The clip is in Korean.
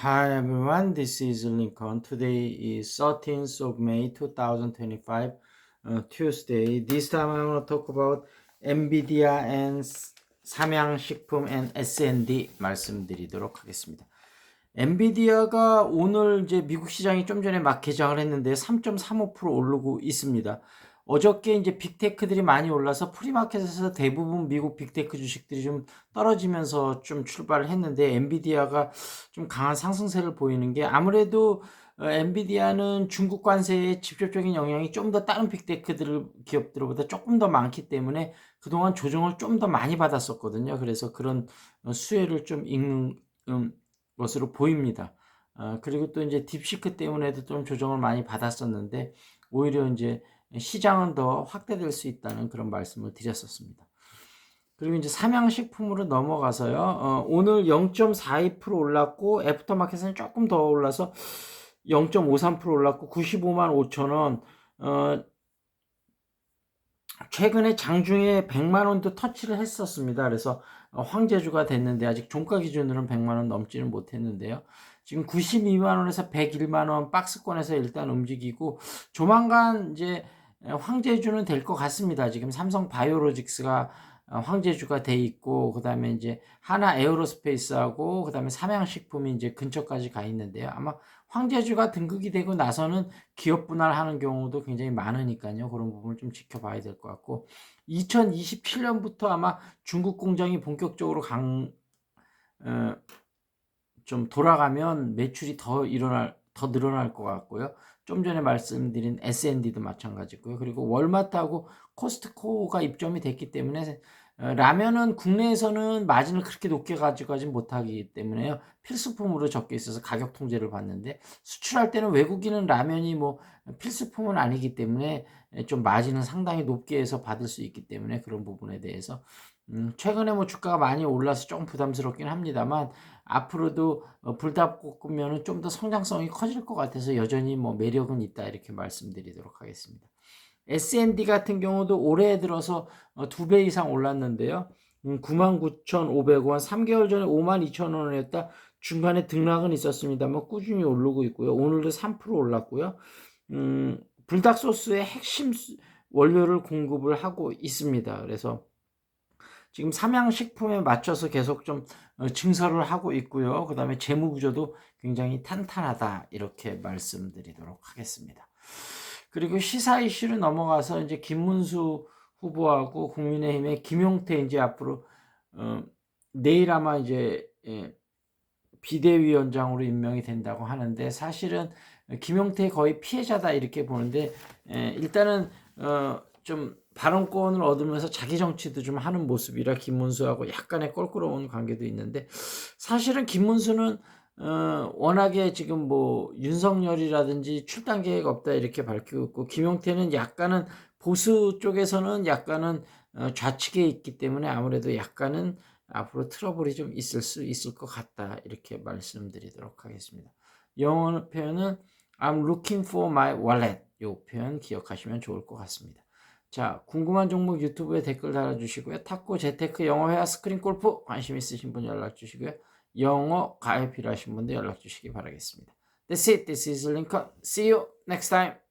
Hi everyone, this is Lincoln. Today is 13th of May 2025, uh, Tuesday. This time I'm going to talk about NVIDIA and 삼양식품 and S&D 말씀드리도록 하겠습니다. 엔비디아가 오늘 이제 미국 시장이 좀 전에 막 개장을 했는데 3.35% 오르고 있습니다. 어저께 이제 빅테크들이 많이 올라서 프리마켓에서 대부분 미국 빅테크 주식들이 좀 떨어지면서 좀 출발을 했는데 엔비디아가 좀 강한 상승세를 보이는 게 아무래도 어, 엔비디아는 중국 관세의 직접적인 영향이 좀 더 다른 빅테크들 기업들보다 조금 더 많기 때문에 그동안 조정을 좀 더 많이 받았었거든요. 그래서 그런 어, 수혜를 좀 읽는 음, 것으로 보입니다. 어, 그리고 또 이제 딥시크 때문에도 좀 조정을 많이 받았었는데 오히려 이제 시장은 더 확대될 수 있다는 그런 말씀을 드렸었습니다. 그리고 이제 삼양식품으로 넘어가서요. 어, 오늘 0.42% 올랐고 애프터마켓은 조금 더 올라서 0.53% 올랐고 95만 5천 원. 어, 최근에 장중에 100만 원도 터치를 했었습니다. 그래서 어, 황제주가 됐는데 아직 종가 기준으로는 100만 원 넘지는 못했는데요. 지금 92만 원에서 101만 원 박스권에서 일단 움직이고 조만간 이제 황제주는 될 것 같습니다. 지금 삼성 바이오로직스가 어, 황제주가 돼 있고 그다음에 이제 하나 에어로스페이스하고 그다음에 삼양식품이 이제 근처까지 가 있는데요. 아마 황제주가 등극이 되고 나서는 기업 분할하는 경우도 굉장히 많으니까요. 그런 부분을 좀 지켜봐야 될 것 같고 2027년부터 아마 중국 공장이 본격적으로 강, 어, 좀 돌아가면 매출이 더 일어날, 더 늘어날 것 같고요. 좀 전에 말씀드린 S&D도 마찬가지고요. 그리고 월마트하고 코스트코가 입점이 됐기 때문에 어, 라면은 국내에서는 마진을 그렇게 높게 가져가지 못하기 때문에요. 필수품으로 적혀 있어서 가격 통제를 받는데 수출할 때는 외국인은 라면이 뭐 필수품은 아니기 때문에 좀 마진은 상당히 높게 해서 받을 수 있기 때문에 그런 부분에 대해서 음, 최근에 뭐 주가가 많이 올라서 조금 부담스럽긴 합니다만 앞으로도 어, 불닭볶음면은 좀 더 성장성이 커질 것 같아서 여전히 뭐 매력은 있다 이렇게 말씀드리도록 하겠습니다. S&D 같은 경우도 올해 들어서 어, 두배 이상 올랐는데요. 음, 99,500원, 3개월 전에 52,000원이었다. 중간에 등락은 있었습니다만 꾸준히 오르고 있고요. 오늘도 3% 올랐고요. 음, 불닭 소스의 핵심 수- 원료를 공급을 하고 있습니다. 그래서 지금 삼양식품에 맞춰서 계속 좀 어, 증설을 하고 있고요. 그 다음에 재무 구조도 굉장히 탄탄하다 이렇게 말씀드리도록 하겠습니다. 그리고 시사 이슈로 넘어가서 이제 김문수 후보하고 국민의힘의 김용태 이제 앞으로 어, 내일 아마 이제 예, 비대위원장으로 임명이 된다고 하는데 사실은 김용태 거의 피해자다 이렇게 보는데 예, 일단은 어, 좀 발언권을 얻으면서 자기 정치도 좀 하는 모습이라 김문수하고 약간의 껄끄러운 관계도 있는데 사실은 김문수는 어, 워낙에 지금 뭐 윤석열이라든지 출당 계획 없다 이렇게 밝히고 있고 김용태는 약간은 보수 쪽에서는 약간은 어, 좌측에 있기 때문에 아무래도 약간은 앞으로 트러블이 좀 있을 수 있을 것 같다 이렇게 말씀드리도록 하겠습니다. 영어 표현은 I'm looking for my wallet 이 표현 기억하시면 좋을 것 같습니다. 자, 궁금한 종목 유튜브에 댓글 달아주시고요. 탁구, 재테크, 영어 회화, 스크린 골프 관심 있으신 분 연락 주시고요. 영어 가입 필요하신 분들 연락 주시기 바라겠습니다. That's it. This is Lincoln. See you next time.